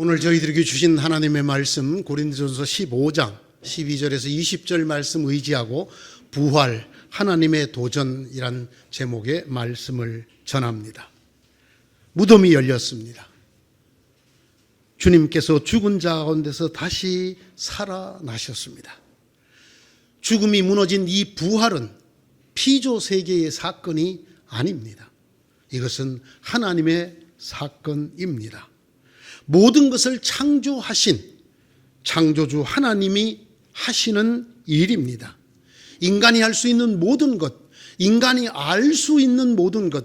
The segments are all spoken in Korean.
오늘 저희들에게 주신 하나님의 말씀 고린도전서 15장 12절에서 20절 말씀 의지하고 부활 하나님의 도전이란 제목의 말씀을 전합니다. 무덤이 열렸습니다. 주님께서 죽은 자 가운데서 다시 살아나셨습니다. 죽음이 무너진 이 부활은 피조 세계의 사건이 아닙니다. 이것은 하나님의 사건입니다. 모든 것을 창조하신 창조주 하나님이 하시는 일입니다. 인간이 할 수 있는 모든 것, 인간이 알 수 있는 모든 것,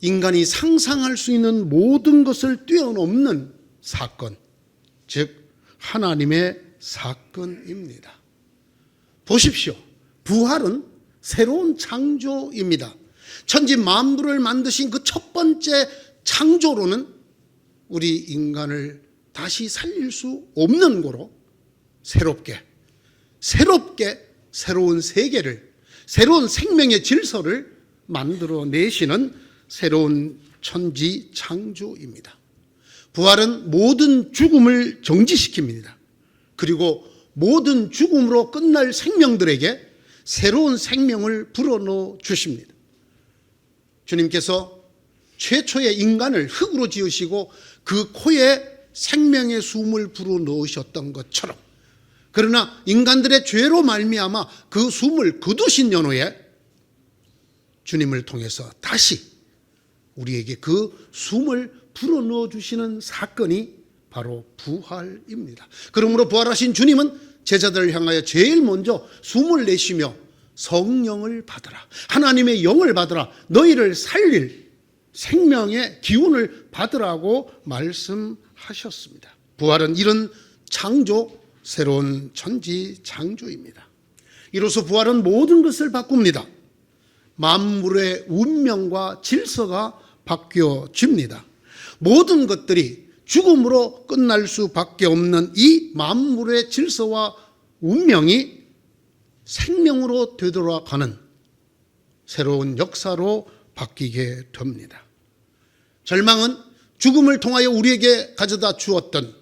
인간이 상상할 수 있는 모든 것을 뛰어넘는 사건, 즉 하나님의 사건입니다. 보십시오. 부활은 새로운 창조입니다. 천지 만물을 만드신 그 첫 번째 창조로는 우리 인간을 다시 살릴 수 없는 거로 새롭게, 새롭게 새로운 세계를, 새로운 생명의 질서를 만들어 내시는 새로운 천지 창조입니다. 부활은 모든 죽음을 정지시킵니다. 그리고 모든 죽음으로 끝날 생명들에게 새로운 생명을 불어넣어 주십니다. 주님께서 최초의 인간을 흙으로 지으시고 그 코에 생명의 숨을 불어넣으셨던 것처럼 그러나 인간들의 죄로 말미암아 그 숨을 거두신 연후에 주님을 통해서 다시 우리에게 그 숨을 불어넣어 주시는 사건이 바로 부활입니다. 그러므로 부활하신 주님은 제자들을 향하여 제일 먼저 숨을 내쉬며 성령을 받으라. 하나님의 영을 받으라. 너희를 살릴 생명의 기운을 받으라고 말씀하셨습니다. 부활은 이런 창조, 새로운 천지 창조입니다. 이로써 부활은 모든 것을 바꿉니다. 만물의 운명과 질서가 바뀌어집니다. 모든 것들이 죽음으로 끝날 수밖에 없는 이 만물의 질서와 운명이 생명으로 되돌아가는 새로운 역사로 바뀌게 됩니다. 절망은 죽음을 통하여 우리에게 가져다 주었던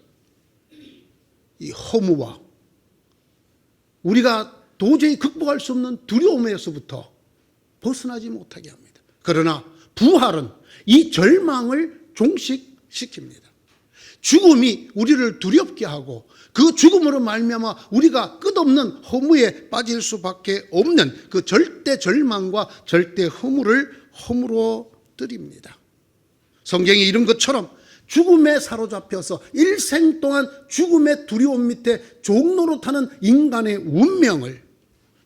이 허무와 우리가 도저히 극복할 수 없는 두려움에서부터 벗어나지 못하게 합니다. 그러나 부활은 이 절망을 종식시킵니다. 죽음이 우리를 두렵게 하고 그 죽음으로 말미암아 우리가 끝없는 허무에 빠질 수밖에 없는 그 절대 절망과 절대 허무를 허무로 드립니다. 성경이 이런 것처럼 죽음에 사로잡혀서 일생 동안 죽음의 두려움 밑에 종로로 타는 인간의 운명을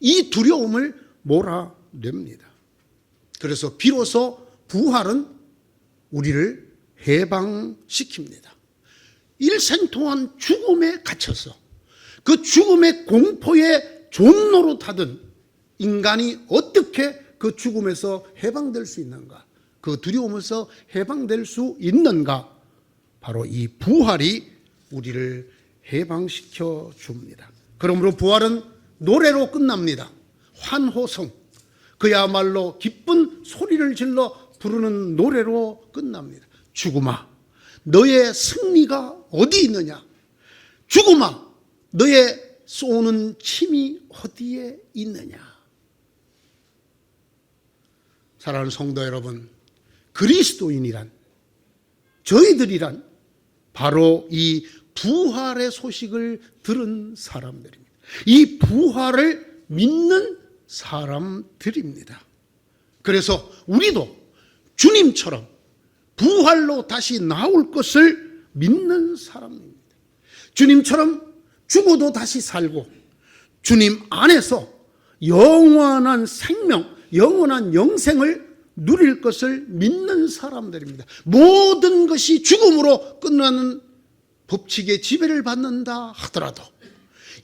이 두려움을 몰아냅니다. 그래서 비로소 부활은 우리를 해방시킵니다. 일생 동안 죽음에 갇혀서 그 죽음의 공포에 종로로 타던 인간이 어떻게 그 죽음에서 해방될 수 있는가? 그 두려움에서 해방될 수 있는가? 바로 이 부활이 우리를 해방시켜 줍니다. 그러므로 부활은 노래로 끝납니다. 환호성. 그야말로 기쁜 소리를 질러 부르는 노래로 끝납니다. 죽음아, 너의 승리가 어디 있느냐? 죽음아, 너의 쏘는 침이 어디에 있느냐? 사랑하는 성도 여러분, 그리스도인이란 저희들이란 바로 이 부활의 소식을 들은 사람들입니다. 이 부활을 믿는 사람들입니다. 그래서 우리도 주님처럼 부활로 다시 나올 것을 믿는 사람입니다. 주님처럼 죽어도 다시 살고 주님 안에서 영원한 생명, 영원한 영생을 누릴 것을 믿는 사람들입니다. 모든 것이 죽음으로 끝나는 법칙의 지배를 받는다 하더라도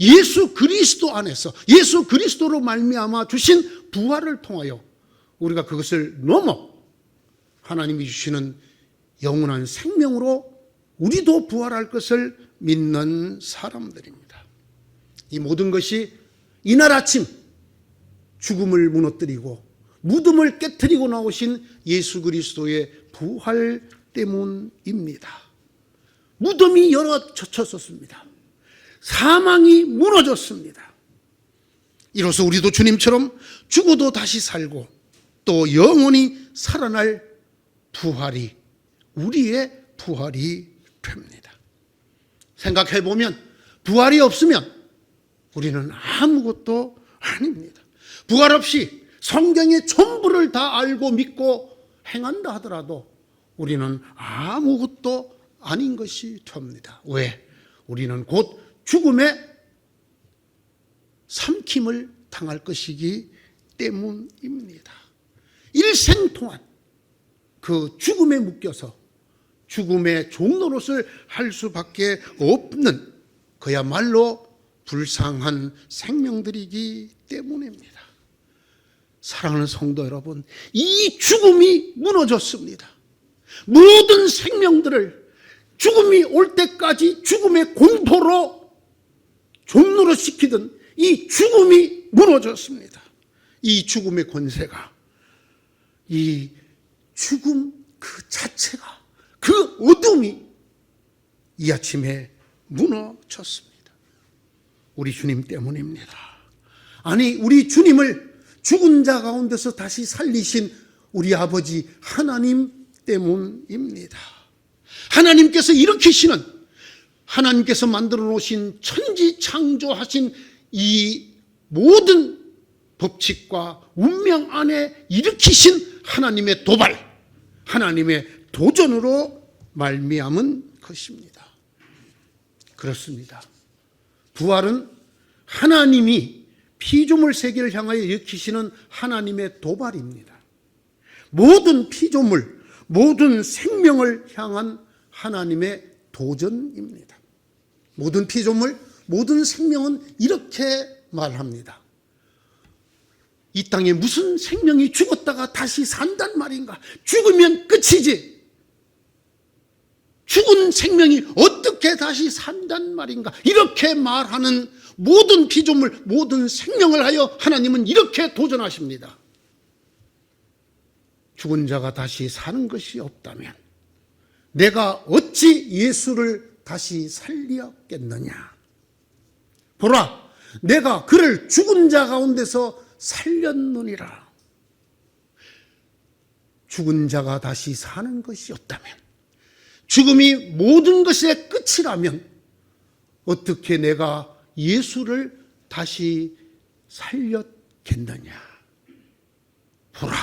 예수 그리스도 안에서 예수 그리스도로 말미암아 주신 부활을 통하여 우리가 그것을 넘어 하나님이 주시는 영원한 생명으로 우리도 부활할 것을 믿는 사람들입니다. 이 모든 것이 이날 아침 죽음을 무너뜨리고 무덤을 깨뜨리고 나오신 예수 그리스도의 부활 때문입니다. 무덤이 열어 젖혔었습니다. 사망이 무너졌습니다. 이로써 우리도 주님처럼 죽어도 다시 살고 또 영원히 살아날 부활이 우리의 부활이 됩니다. 생각해 보면 부활이 없으면 우리는 아무것도 아닙니다. 부활 없이 성경의 전부를 다 알고 믿고 행한다 하더라도 우리는 아무것도 아닌 것이 됩니다. 왜? 우리는 곧 죽음의 삼킴을 당할 것이기 때문입니다. 일생 동안 그 죽음에 묶여서 죽음의 종노릇을 할 수밖에 없는 그야말로 불쌍한 생명들이기 때문입니다. 사랑하는 성도 여러분, 이 죽음이 무너졌습니다. 모든 생명들을 죽음이 올 때까지 죽음의 공포로 종로를 시키던 이 죽음이 무너졌습니다. 이 죽음의 권세가 이 죽음 그 자체가 그 어둠이 이 아침에 무너졌습니다. 우리 주님 때문입니다. 아니 우리 주님을 죽은 자 가운데서 다시 살리신 우리 아버지 하나님 때문입니다. 하나님께서 일으키시는 하나님께서 만들어 놓으신 천지 창조하신 이 모든 법칙과 운명 안에 일으키신 하나님의 도발, 하나님의 도전으로 말미암은 것입니다. 그렇습니다. 부활은 하나님이 피조물 세계를 향하여 일으키시는 하나님의 도발입니다. 모든 피조물, 모든 생명을 향한 하나님의 도전입니다. 모든 피조물, 모든 생명은 이렇게 말합니다. 이 땅에 무슨 생명이 죽었다가 다시 산단 말인가? 죽으면 끝이지. 죽은 생명이 어 떻게 다시 산단 말인가? 이렇게 말하는 모든 피조물, 모든 생명을 하여 하나님은 이렇게 도전하십니다. 죽은 자가 다시 사는 것이 없다면 내가 어찌 예수를 다시 살리었겠느냐? 보라, 내가 그를 죽은 자 가운데서 살렸느니라. 죽은 자가 다시 사는 것이 없다면, 죽음이 모든 것의 끝이라면, 어떻게 내가 예수를 다시 살렸겠느냐? 보라,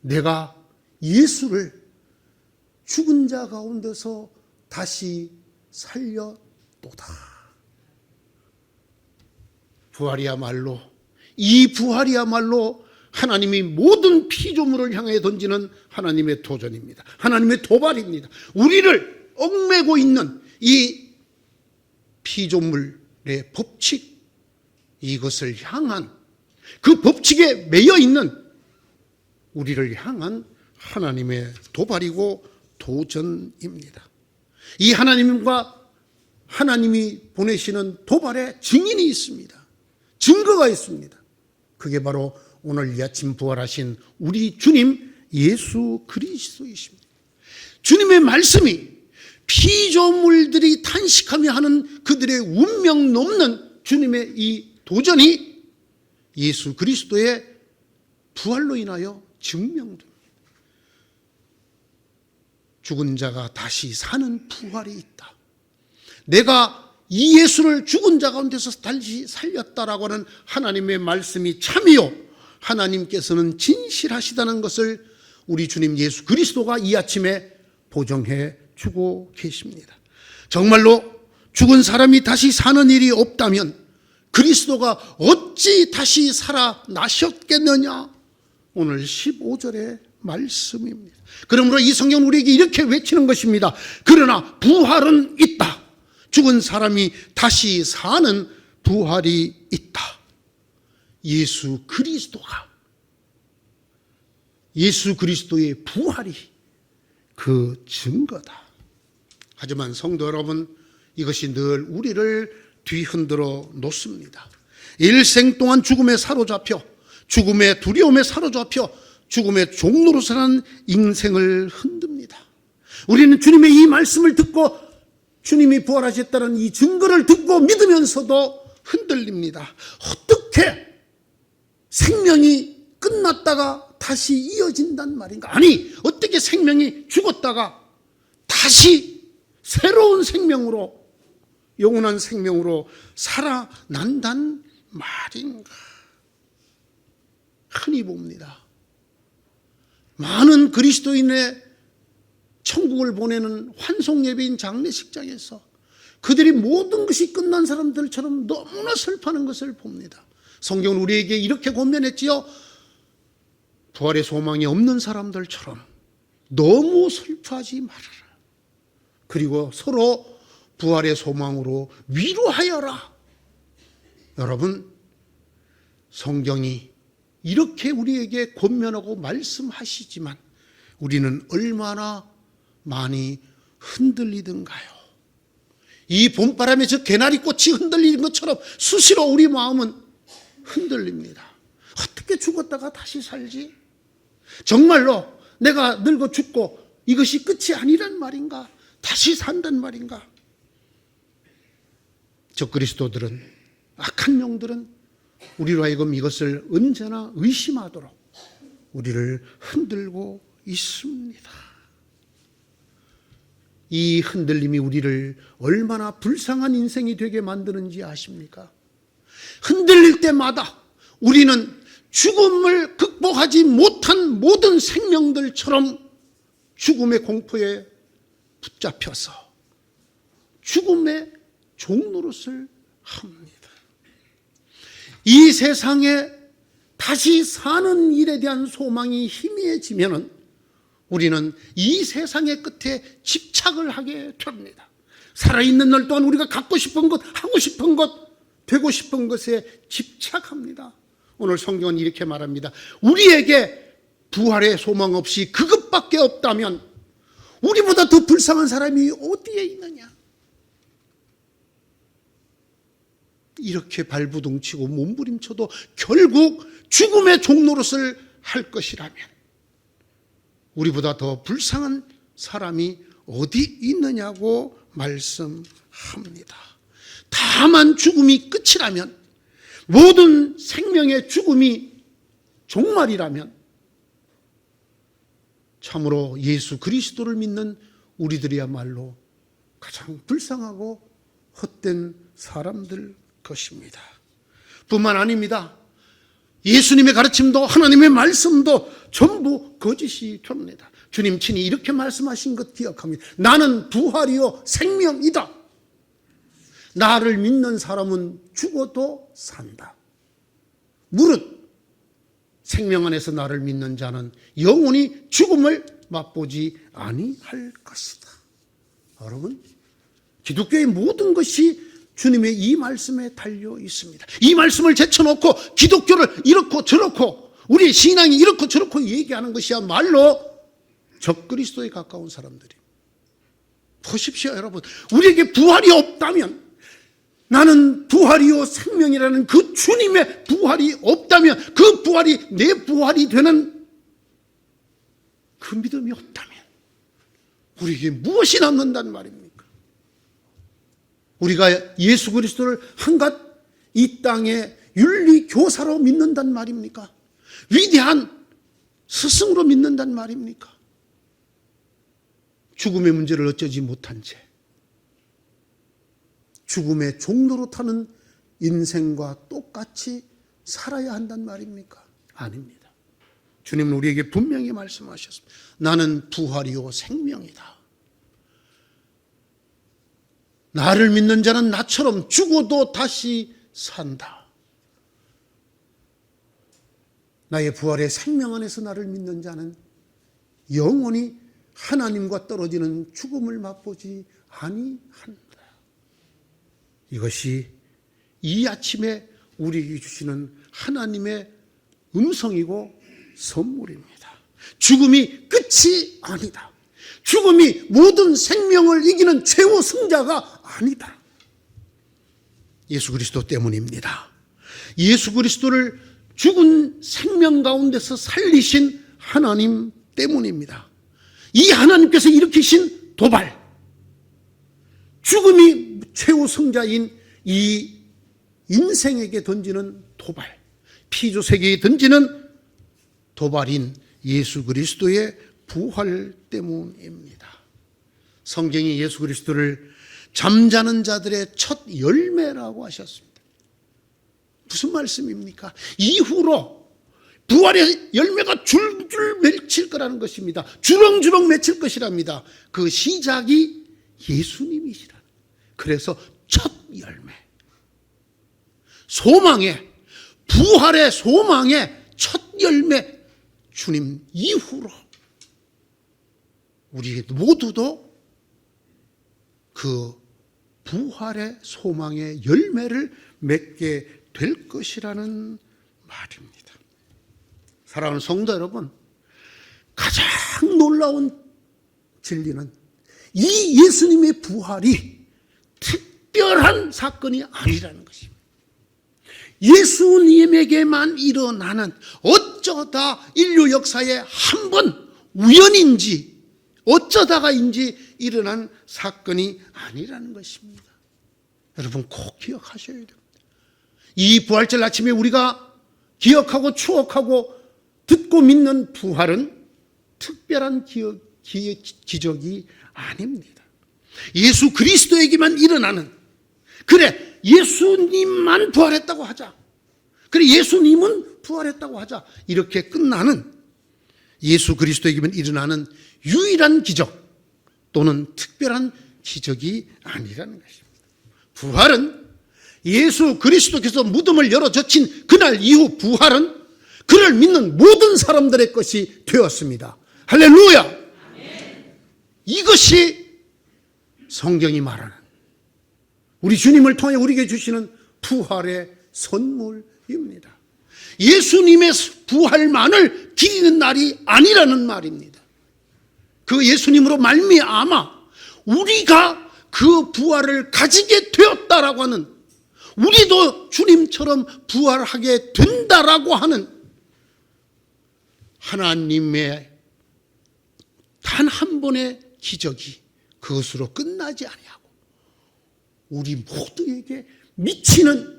내가 예수를 죽은 자 가운데서 다시 살렸도다. 부활이야말로 이 부활이야말로 하나님이 모든 피조물을 향해 던지는 하나님의 도전입니다. 하나님의 도발입니다. 우리를 얽매고 있는 이 피조물의 법칙 이것을 향한 그 법칙에 매여 있는 우리를 향한 하나님의 도발이고 도전입니다. 이 하나님과 하나님이 보내시는 도발에 증인이 있습니다. 증거가 있습니다. 그게 바로 오늘 이 아침 부활하신 우리 주님 예수 그리스도이십니다. 주님의 말씀이 피조물들이 탄식하며 하는 그들의 운명 넘는 주님의 이 도전이 예수 그리스도의 부활로 인하여 증명됩니다. 죽은 자가 다시 사는 부활이 있다. 내가 이 예수를 죽은 자 가운데서 다시 살렸다라고 하는 하나님의 말씀이 참이요. 하나님께서는 진실하시다는 것을 우리 주님 예수 그리스도가 이 아침에 보정해 주고 계십니다. 정말로 죽은 사람이 다시 사는 일이 없다면 그리스도가 어찌 다시 살아나셨겠느냐? 오늘 15절의 말씀입니다. 그러므로 이 성경 우리에게 이렇게 외치는 것입니다. 그러나 부활은 있다. 죽은 사람이 다시 사는 부활이 있다. 예수 그리스도가 예수 그리스도의 부활이 그 증거다. 하지만 성도 여러분, 이것이 늘 우리를 뒤흔들어 놓습니다. 일생 동안 죽음에 사로잡혀, 죽음의 두려움에 사로잡혀, 죽음의 종로로 사는 인생을 흔듭니다. 우리는 주님의 이 말씀을 듣고 주님이 부활하셨다는 이 증거를 듣고 믿으면서도 흔들립니다. 어떻게 생명이 끝났다가 다시 이어진단 말인가? 아니, 어떻게 생명이 죽었다가 다시 새로운 생명으로, 영원한 생명으로 살아난단 말인가? 흔히 봅니다. 많은 그리스도인의 천국을 보내는 환송 예배인 장례식장에서 그들이 모든 것이 끝난 사람들처럼 너무나 슬퍼하는 것을 봅니다. 성경은 우리에게 이렇게 권면했지요. 부활의 소망이 없는 사람들처럼 너무 슬퍼하지 말아라. 그리고 서로 부활의 소망으로 위로하여라. 여러분, 성경이 이렇게 우리에게 권면하고 말씀하시지만 우리는 얼마나 많이 흔들리던가요. 이 봄바람에 저 개나리 꽃이 흔들리는 것처럼 수시로 우리 마음은 흔들립니다. 어떻게 죽었다가 다시 살지? 정말로 내가 늙어 죽고 이것이 끝이 아니란 말인가? 다시 산단 말인가? 저 그리스도들은 악한 영들은 우리로 하여금 이것을 언제나 의심하도록 우리를 흔들고 있습니다. 이 흔들림이 우리를 얼마나 불쌍한 인생이 되게 만드는지 아십니까? 흔들릴 때마다 우리는 죽음을 극복하지 못한 모든 생명들처럼 죽음의 공포에 붙잡혀서 죽음의 종노릇을 합니다. 이 세상에 다시 사는 일에 대한 소망이 희미해지면은 우리는 이 세상의 끝에 집착을 하게 됩니다. 살아있는 날 동안 우리가 갖고 싶은 것, 하고 싶은 것, 되고 싶은 것에 집착합니다. 오늘 성경은 이렇게 말합니다. 우리에게 부활의 소망 없이 그것밖에 없다면 우리보다 더 불쌍한 사람이 어디에 있느냐? 이렇게 발부둥치고 몸부림쳐도 결국 죽음의 종노릇을 할 것이라면 우리보다 더 불쌍한 사람이 어디 있느냐고 말씀합니다. 다만 죽음이 끝이라면 모든 생명의 죽음이 종말이라면 참으로 예수 그리스도를 믿는 우리들이야말로 가장 불쌍하고 헛된 사람들 것입니다. 뿐만 아닙니다. 예수님의 가르침도 하나님의 말씀도 전부 거짓이 됩니다. 주님 친히 이렇게 말씀하신 것 기억합니다. 나는 부활이요 생명이다. 나를 믿는 사람은 죽어도 산다. 무릇 생명 안에서 나를 믿는 자는 영원히 죽음을 맛보지 아니할 것이다. 여러분, 기독교의 모든 것이 주님의 이 말씀에 달려 있습니다. 이 말씀을 제쳐놓고 기독교를 이렇고 저렇고 우리의 신앙이 이렇고 저렇고 얘기하는 것이야말로 적그리스도에 가까운 사람들이. 보십시오, 여러분. 우리에게 부활이 없다면 나는 부활이요 생명이라는 그 주님의 부활이 없다면 그 부활이 내 부활이 되는 그 믿음이 없다면 우리에게 무엇이 남는단 말입니까? 우리가 예수 그리스도를 한갓 이 땅의 윤리 교사로 믿는단 말입니까? 위대한 스승으로 믿는단 말입니까? 죽음의 문제를 어쩌지 못한 채 죽음의 종로로 타는 인생과 똑같이 살아야 한단 말입니까? 아닙니다. 주님은 우리에게 분명히 말씀하셨습니다. 나는 부활이요 생명이다. 나를 믿는 자는 나처럼 죽어도 다시 산다. 나의 부활의 생명 안에서 나를 믿는 자는 영원히 하나님과 떨어지는 죽음을 맛보지 아니한다. 이것이 이 아침에 우리에게 주시는 하나님의 음성이고 선물입니다. 죽음이 끝이 아니다. 죽음이 모든 생명을 이기는 최후 승자가 아니다. 예수 그리스도 때문입니다. 예수 그리스도를 죽은 생명 가운데서 살리신 하나님 때문입니다. 이 하나님께서 일으키신 도발, 죽음이 최후 승자인 이 인생에게 던지는 도발, 피조 세계에 던지는 도발인 예수 그리스도의 부활 때문입니다. 성경이 예수 그리스도를 잠자는 자들의 첫 열매라고 하셨습니다. 무슨 말씀입니까? 이후로 부활의 열매가 줄줄 맺힐 거라는 것입니다. 주렁주렁 맺힐 것이랍니다. 그 시작이 예수님이시라. 그래서 첫 열매. 소망의, 부활의 소망의 첫 열매. 주님 이후로 우리 모두도 그 부활의 소망의 열매를 맺게 될 것이라는 말입니다. 사랑하는 성도 여러분, 가장 놀라운 진리는 이 예수님의 부활이 특별한 사건이 아니라는 것입니다. 예수님에게만 일어나는 어쩌다 인류 역사에 한 번 우연인지 어쩌다가인지 일어난 사건이 아니라는 것입니다. 여러분 꼭 기억하셔야 됩니다. 이 부활절 아침에 우리가 기억하고 추억하고 듣고 믿는 부활은 특별한 기적이 아닙니다. 예수 그리스도에게만 일어나는 그래 예수님만 부활했다고 하자. 그래 예수님은 부활했다고 하자. 이렇게 끝나는 예수 그리스도에게만 일어나는 유일한 기적 또는 특별한 기적이 아니라는 것입니다. 부활은 예수 그리스도께서 무덤을 열어 젖힌 그날 이후 부활은 그를 믿는 모든 사람들의 것이 되었습니다. 할렐루야! 이것이 성경이 말하는 우리 주님을 통해 우리에게 주시는 부활의 선물입니다. 예수님의 부활만을 기리는 날이 아니라는 말입니다. 그 예수님으로 말미암아 우리가 그 부활을 가지게 되었다라고 하는 우리도 주님처럼 부활하게 된다라고 하는 하나님의 단 한 번의 기적이 그것으로 끝나지 아니하고 우리 모두에게 미치는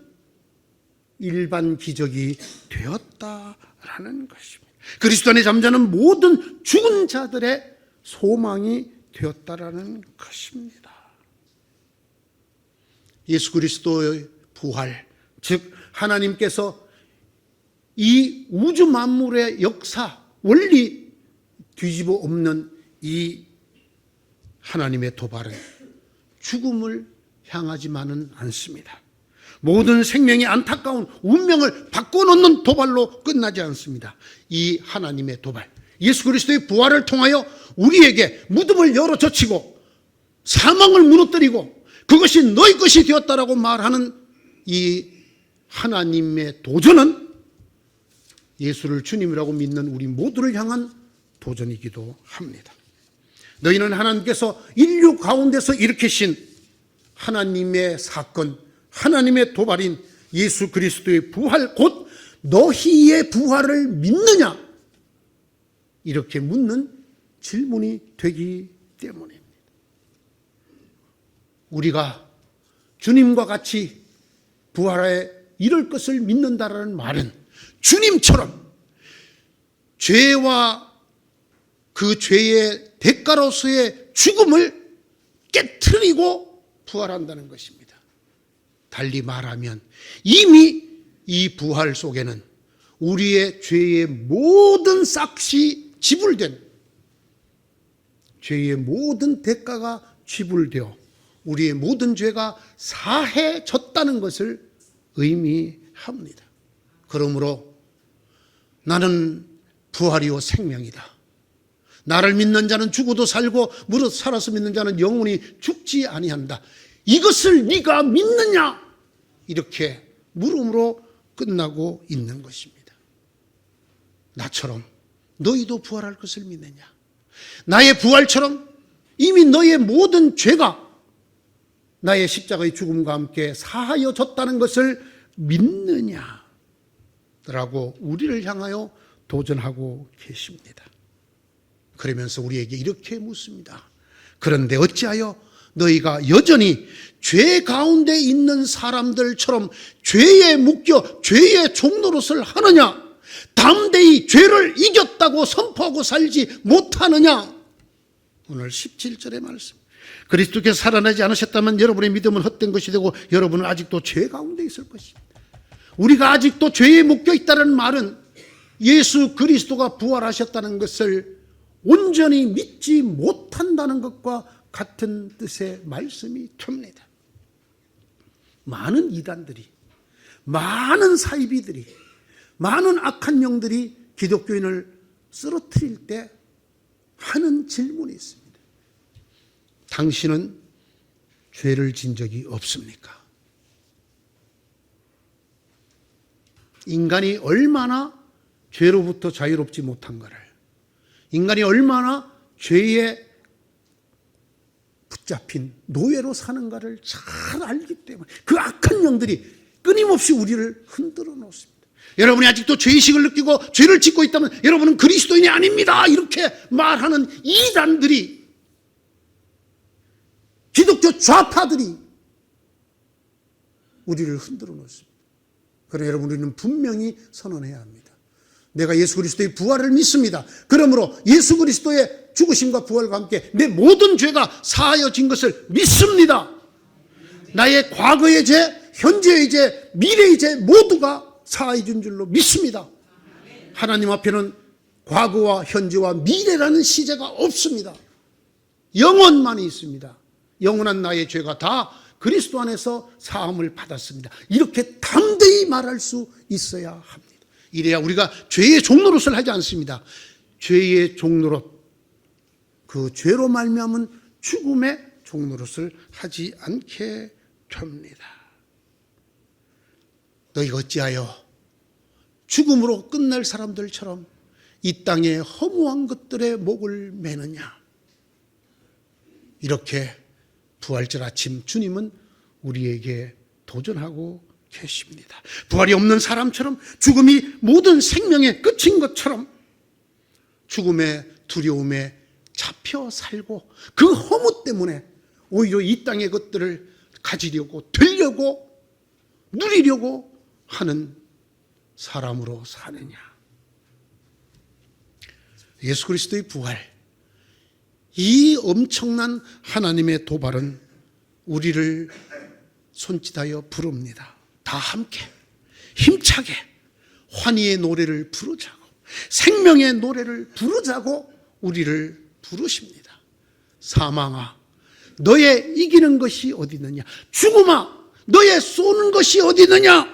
일반 기적이 되었다라는 것입니다. 그리스도 안에 잠자는 모든 죽은 자들의 소망이 되었다라는 것입니다. 예수 그리스도의 부활, 즉 하나님께서 이 우주 만물의 역사, 원리 뒤집어 엎는 이 하나님의 도발은 죽음을 향하지만은 않습니다. 모든 생명의 안타까운 운명을 바꿔놓는 도발로 끝나지 않습니다. 이 하나님의 도발, 예수 그리스도의 부활을 통하여 우리에게 무덤을 열어 젖히고 사망을 무너뜨리고 그것이 너희 것이 되었다라고 말하는 이 하나님의 도전은 예수를 주님이라고 믿는 우리 모두를 향한 도전이기도 합니다. 너희는 하나님께서 인류 가운데서 일으키신 하나님의 사건, 하나님의 도발인 예수 그리스도의 부활, 곧 너희의 부활을 믿느냐? 이렇게 묻는 질문이 되기 때문입니다. 우리가 주님과 같이 부활에 이럴 것을 믿는다라는 말은 주님처럼 죄와 그 죄의 대가로서의 죽음을 깨뜨리고 부활한다는 것입니다. 달리 말하면 이미 이 부활 속에는 우리의 죄의 모든 싹이 지불된 죄의 모든 대가가 지불되어 우리의 모든 죄가 사해졌다는 것을 의미합니다. 그러므로 나는 부활이요 생명이다. 나를 믿는 자는 죽어도 살고 무릇 살아서 믿는 자는 영원히 죽지 아니한다. 이것을 네가 믿느냐? 이렇게 물음으로 끝나고 있는 것입니다. 나처럼 너희도 부활할 것을 믿느냐? 나의 부활처럼 이미 너의 모든 죄가 나의 십자가의 죽음과 함께 사하여졌다는 것을 믿느냐? 라고 우리를 향하여 도전하고 계십니다. 그러면서 우리에게 이렇게 묻습니다. 그런데 어찌하여 너희가 여전히 죄 가운데 있는 사람들처럼 죄에 묶여 죄의 종노릇을 하느냐? 담대히 죄를 이겼다고 선포하고 살지 못하느냐? 오늘 17절의 말씀. 그리스도께서 살아나지 않으셨다면 여러분의 믿음은 헛된 것이 되고 여러분은 아직도 죄 가운데 있을 것입니다. 우리가 아직도 죄에 묶여 있다는 말은 예수 그리스도가 부활하셨다는 것을 온전히 믿지 못한다는 것과 같은 뜻의 말씀이 됩니다. 많은 이단들이, 많은 사이비들이, 많은 악한 영들이 기독교인을 쓰러뜨릴 때 하는 질문이 있습니다. 당신은 죄를 진 적이 없습니까? 인간이 얼마나 죄로부터 자유롭지 못한가를, 인간이 얼마나 죄에 붙잡힌 노예로 사는가를 잘 알기 때문에 그 악한 영들이 끊임없이 우리를 흔들어 놓습니다. 여러분이 아직도 죄의식을 느끼고 죄를 짓고 있다면 여러분은 그리스도인이 아닙니다. 이렇게 말하는 이단들이 기독교 좌파들이 우리를 흔들어 놓습니다. 그래 여러분 우리는 분명히 선언해야 합니다. 내가 예수 그리스도의 부활을 믿습니다. 그러므로 예수 그리스도의 죽으심과 부활과 함께 내 모든 죄가 사하여진 것을 믿습니다. 나의 과거의 죄, 현재의 죄, 미래의 죄 모두가 사하여진 줄로 믿습니다. 하나님 앞에는 과거와 현재와 미래라는 시제가 없습니다. 영원만이 있습니다. 영원한 나의 죄가 다 그리스도 안에서 사함을 받았습니다. 이렇게 담대히 말할 수 있어야 합니다. 이래야 우리가 죄의 종노릇을 하지 않습니다. 죄의 종노릇, 그 죄로 말미암은 죽음의 종노릇을 하지 않게 됩니다. 너희가 어찌하여 죽음으로 끝날 사람들처럼 이 땅의 허무한 것들의 목을 매느냐? 이렇게 부활절 아침 주님은 우리에게 도전하고 계십니다. 부활이 없는 사람처럼 죽음이 모든 생명의 끝인 것처럼 죽음의 두려움에 잡혀 살고 그 허무 때문에 오히려 이 땅의 것들을 가지려고 되려고 누리려고 하는 사람으로 사느냐. 예수 그리스도의 부활, 이 엄청난 하나님의 도발은 우리를 손짓하여 부릅니다. 다 함께 힘차게 환희의 노래를 부르자고 생명의 노래를 부르자고 우리를 부르십니다. 사망아 너의 이기는 것이 어디 있느냐 죽음아 너의 쏘는 것이 어디 있느냐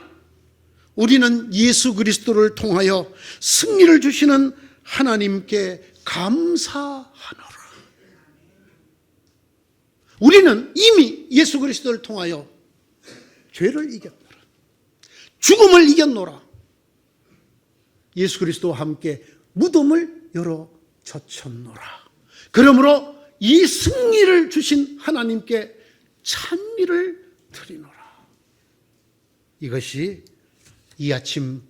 우리는 예수 그리스도를 통하여 승리를 주시는 하나님께 감사하노라. 우리는 이미 예수 그리스도를 통하여 죄를 이겼노라. 죽음을 이겼노라. 예수 그리스도와 함께 무덤을 열어 젖혔노라. 그러므로 이 승리를 주신 하나님께 찬미를 드리노라. 이것이 이 아침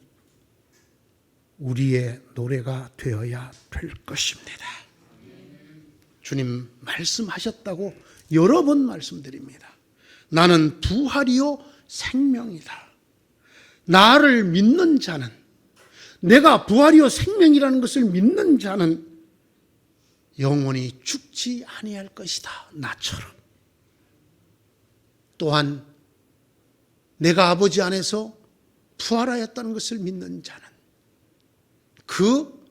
우리의 노래가 되어야 될 것입니다. 주님 말씀하셨다고 여러 번 말씀드립니다. 나는 부활이요 생명이다. 나를 믿는 자는 내가 부활이요 생명이라는 것을 믿는 자는 영원히 죽지 아니할 것이다. 나처럼. 또한 내가 아버지 안에서 부활하였다는 것을 믿는 자는 그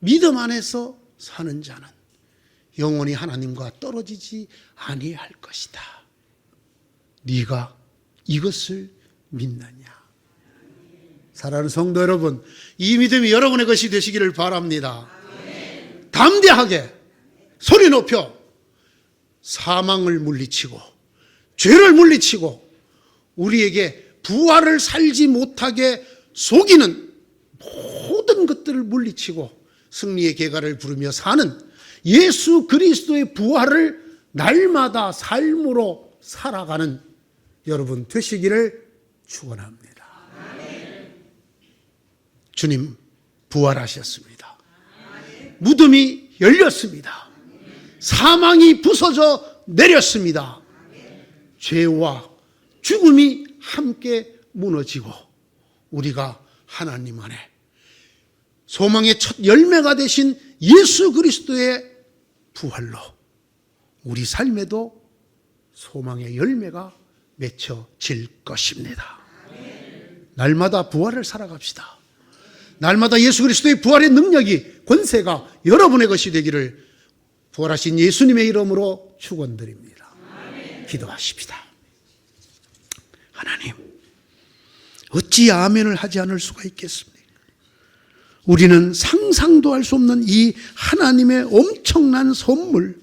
믿음 안에서 사는 자는 영원히 하나님과 떨어지지 아니할 것이다. 네가 이것을 믿느냐? 사랑하는 성도 여러분, 이 믿음이 여러분의 것이 되시기를 바랍니다. 담대하게 소리 높여 사망을 물리치고 죄를 물리치고 우리에게 부활을 살지 못하게 속이는 모든 것들을 물리치고 승리의 계가를 부르며 사는 예수 그리스도의 부활을 날마다 삶으로 살아가는 여러분 되시기를 축원합니다. 주님 부활하셨습니다. 무덤이 열렸습니다. 사망이 부서져 내렸습니다. 죄와 죽음이 함께 무너지고 우리가 하나님 안에 소망의 첫 열매가 되신 예수 그리스도의 부활로 우리 삶에도 소망의 열매가 맺혀질 것입니다. 날마다 부활을 살아갑시다. 날마다 예수 그리스도의 부활의 능력이 권세가 여러분의 것이 되기를 부활하신 예수님의 이름으로 축원드립니다. 기도하십시다. 하나님, 어찌 아멘을 하지 않을 수가 있겠습니까? 우리는 상상도 할 수 없는 이 하나님의 엄청난 선물,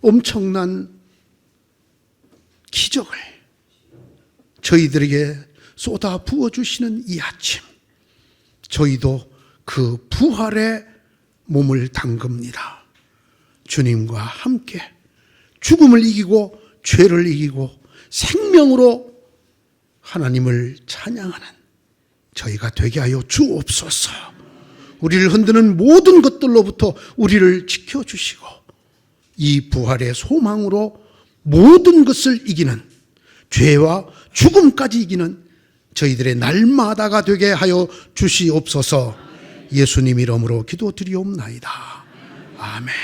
엄청난 기적을 저희들에게 쏟아 부어 주시는 이 아침, 저희도 그 부활의 몸을 담급니다. 주님과 함께 죽음을 이기고 죄를 이기고 생명으로 하나님을 찬양하는 저희가 되게 하여 주옵소서. 우리를 흔드는 모든 것들로부터 우리를 지켜주시고 이 부활의 소망으로 모든 것을 이기는 죄와 죽음까지 이기는 저희들의 날마다가 되게 하여 주시옵소서 예수님 이름으로 기도드리옵나이다. 아멘.